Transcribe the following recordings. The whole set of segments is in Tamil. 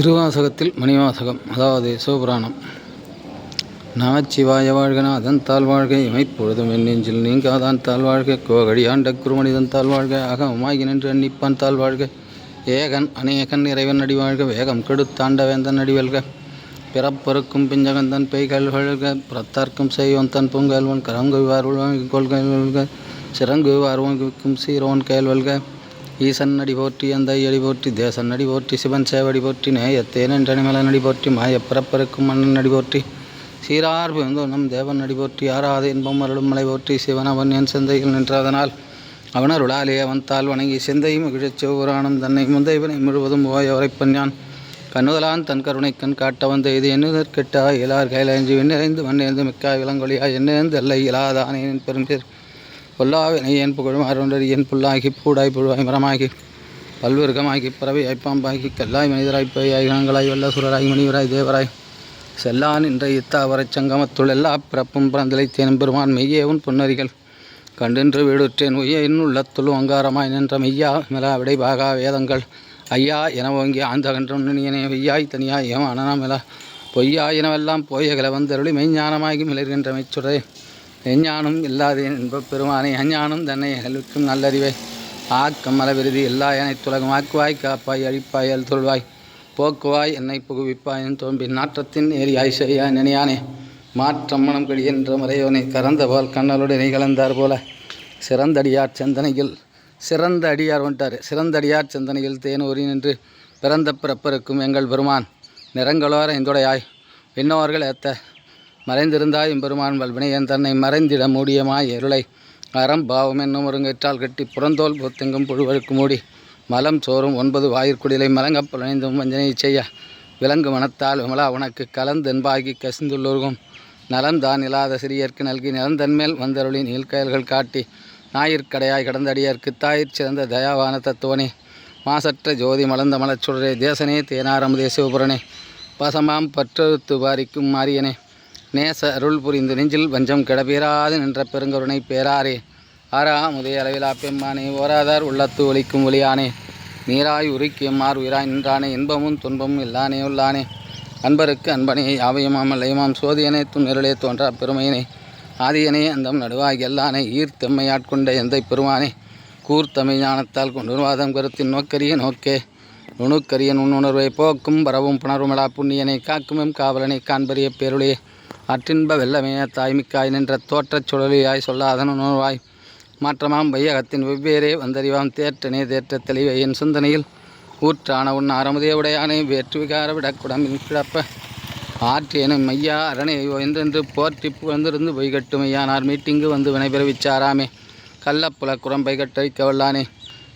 திருவாசகத்தில் மணிவாசகம் அதாவது சிவபுராணம். நாச்சிவாய வாழ்க அதன் தாழ் வாழ்க இமைப்பொழுதும் என் நெஞ்சில் நீங்காதான் தாழ் வாழ்க கோகழி ஆண்ட குருமனிதன் தாழ் வாழ்க அகமாகி நின்று அன்னிப்பான் தாழ் வாழ்க. ஏகன் அநேகன் இறைவன் அடி வாழ்க வேகம் கெடுத்தாண்ட வேந்தன் அடிவல்க பிறப்பருக்கும் பிஞ்சகந்தன் பெய்கள் வழ்க புறத்தார்க்கும் செய்வோன் தன் பொங்கல்வன் கரங்குவார் கொள்கை வல்க. சிறங்கு சீரோன் கேள்வல்க ஈசன் அடி போற்றி அந்த அடி போற்றி தேசன் அடி போற்றி சிவன் சேவடி போற்றி நேயத்தேன் என்றனிமலன் அடி போற்றி மாயப்பரப்பருக்கும் மன்னன் அடி போற்றி. சீரார் நம் தேவன் அடி போற்றி ஆறாத இன்பம் அருளும் மலை போற்றி சிவன் அவன் என் சிந்தையில் நின்றதனால். அவன் அருளாலே அவன் வணங்கி சிந்தையும் மகிழச் சிவபுராணம் தன்னை முந்தைவனை முழுவதும் ஓய உரைப்பன்யான் கண்ணுதலான் தன் கருணை கண் காட்ட வந்த இது என்னதற்கெட்டா கெட்டா இலார் கையிலஞ்சி விண்ணறிந்து மண்ணேந்து மிக்காய் விலங்கொழியா என்னேந்து அல்ல இலாதானே பெரும்பேர். பொல்லாவினை என் புகழும்? அருண்டறி என் புல்லாகி பூடாய் புழுவாய் மரமாகி பல்விருகமாகி பறவை ஐப்பாம்பாகி கல்லாய் மனிதராய் பேயாய் கணங்களாய் வல்ல சுரராய் மணிவராய் தேவராய். செல்லான் என்ற இத்தாவரை சங்கமத்துள் எல்லா பிறப்பும் பிறந்திலைத்தேனும் பெருமான் மெய்யே உன் பொன்னறிகள் கண்டென்று வீடுற்றேன் உய்ய இன்னுள்ளத்துள் அங்காரமாய் நின்ற மெய்யா மிலா விடை பாகா வேதங்கள். ஐயா என ஓங்கி ஆந்த கன்றும் நினையனே வெய்யாய் தனியாய் ஏமானா மெலா பொய்யா எனவெல்லாம் போயகல வந்தருளி மெய்ஞானமாகி மிளர்கின்ற மெச்சுடரே எஞ்ஞானும் இல்லாதேன் என்ப பெருமானை அஞ்ஞானம் தன்னை அகழ்விக்கும் நல்லறிவை. ஆக்கம் மலவிருதி எல்லா துலகம். ஆக்குவாய் காப்பாய் அழிப்பாய் அல் தொல்வாய் போக்குவாய் என்னை புகுவிப்பாய் என் தோம்பி நாற்றத்தின் ஏரியாய் செய்யா நினையானே. மாற்றம் மனம் கடியென்ற முறையோனை. கறந்த போல் கண்ணலுடனே கலந்தார் போல. சிறந்தடியார் சிந்தனையில். சிறந்த அடியார் வந்துட்டார். சிறந்தடியார் சிந்தனையில் தேனூரி நின்று பிறந்த பிறப்பருக்கும் எங்கள் பெருமான். நிறங்களோர இந்துடையாய். விண்ணோர்கள் ஏத்த. மறைந்திருந்தாய் எம்பெருமான் வல்வினையன் தன்னை மறைந்திட மூடியமாய் இருளை அறம் பாவம் என்னும் ஒருங்கற்றால் கட்டி புறந்தோல் பொத்தெங்கும் புழுவழுக்கு மூடி. மலம் சோறும் ஒன்பது வாயிற்குடிலை மலங்கப் புலனைந்தும் வஞ்சனை செய்ய. விலங்கு மனத்தால் விமலா உனக்கு கலந்தென்பாகி கசிந்துள்ளோர்கும். நலம் தான் இல்லாத சிறியர்க்கு நல்கி நிலந்தன்மேல் வந்தருளி நீள்கயல்கள் காட்டி. ஞாயிற்கடையாய் கடந்தடியர்க்கு தாயிற் சிறந்த தயாவான தத்துவனே. மாசற்ற ஜோதி மலர்ந்த மலச்சுடரே தேசனே தேனாரமுதே சிவபுரனே. பசமாம் பற்றறுத்து பாரிக்கும் மாரியனே. நேச அருள் புரிந்து நெஞ்சில் வஞ்சம் கிடப்பீராது நின்ற பெருங்கருணை பேராரே. ஆரா முதைய அளவிலா பெம்மானே ஓராதார் உள்ளத்து ஒலிக்கும் ஒளியானே நீராய் உருக்கியம் மார் உயிராய் நின்றானே இன்பமும் துன்பமும் இல்லானே உள்ளானே. அன்பருக்கு அன்பனே யாவையுமாம் அல்லையுமாம் சோதியனே துன்னிரலே தோன்றா பெருமையினே. ஆதியனே அந்தம் நடுவாகி எல்லானே ஈர்த்தம்மையாட்கொண்ட எந்தை பெருமானே. கூர்த்தமை ஞானத்தால் கொண்டுவாதம் கருத்தின் நோக்கரிய நோக்கே. நுணுக்கரிய நுண்ணுணர்வை போக்கும் பரவும் புணர்வுமலா புண்ணியனை காக்குமெம் காவலனை காண்பறிய பேருளே. அற்றின்ப வெள்ளமே தாய்மிக்காய் நின்ற தோற்றச் சுழலியாய் சொல்லாதன உணர்வாய். மாற்றமாம் வையகத்தின் வெவ்வேறே வந்தறிவாம் தேற்றனே தேற்ற தெளிவை என் சிந்தனையில். ஊற்றான உன் அறமுதே உடையானை வேற்று விகார விடக்குடம்பின் கிடப்ப ஆற்றியனும் மையா அரணையோ என்றென்று போற்றி புகழ்ந்திருந்து பொய்கட்டுமையானார் மீட்டிங்கு வந்து வினைபெறவிச்சாராமே கள்ளப்புல குரம்பை கட்டழிக்க வல்லானே.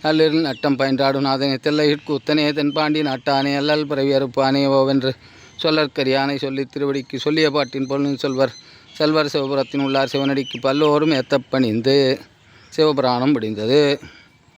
நல்லிருள் நட்டம் பயின்றாடும் அதனை தெல்லையிற்கு உத்தனே தென்பாண்டி நாட்டானே அல்லல் பிறவி அறுப்பானே ஓவென்று. சொல்லற்கரியானை சொல்லி திருவடிக்கு சொல்லிய பாட்டின் பொருளின் சொல்வர். செல்வர் சிவபுரத்தின் உள்ளார் சிவனடிக்கு பல்லோரும் எத்தப்பணிந்து சிவபுராணம் முடிந்தது.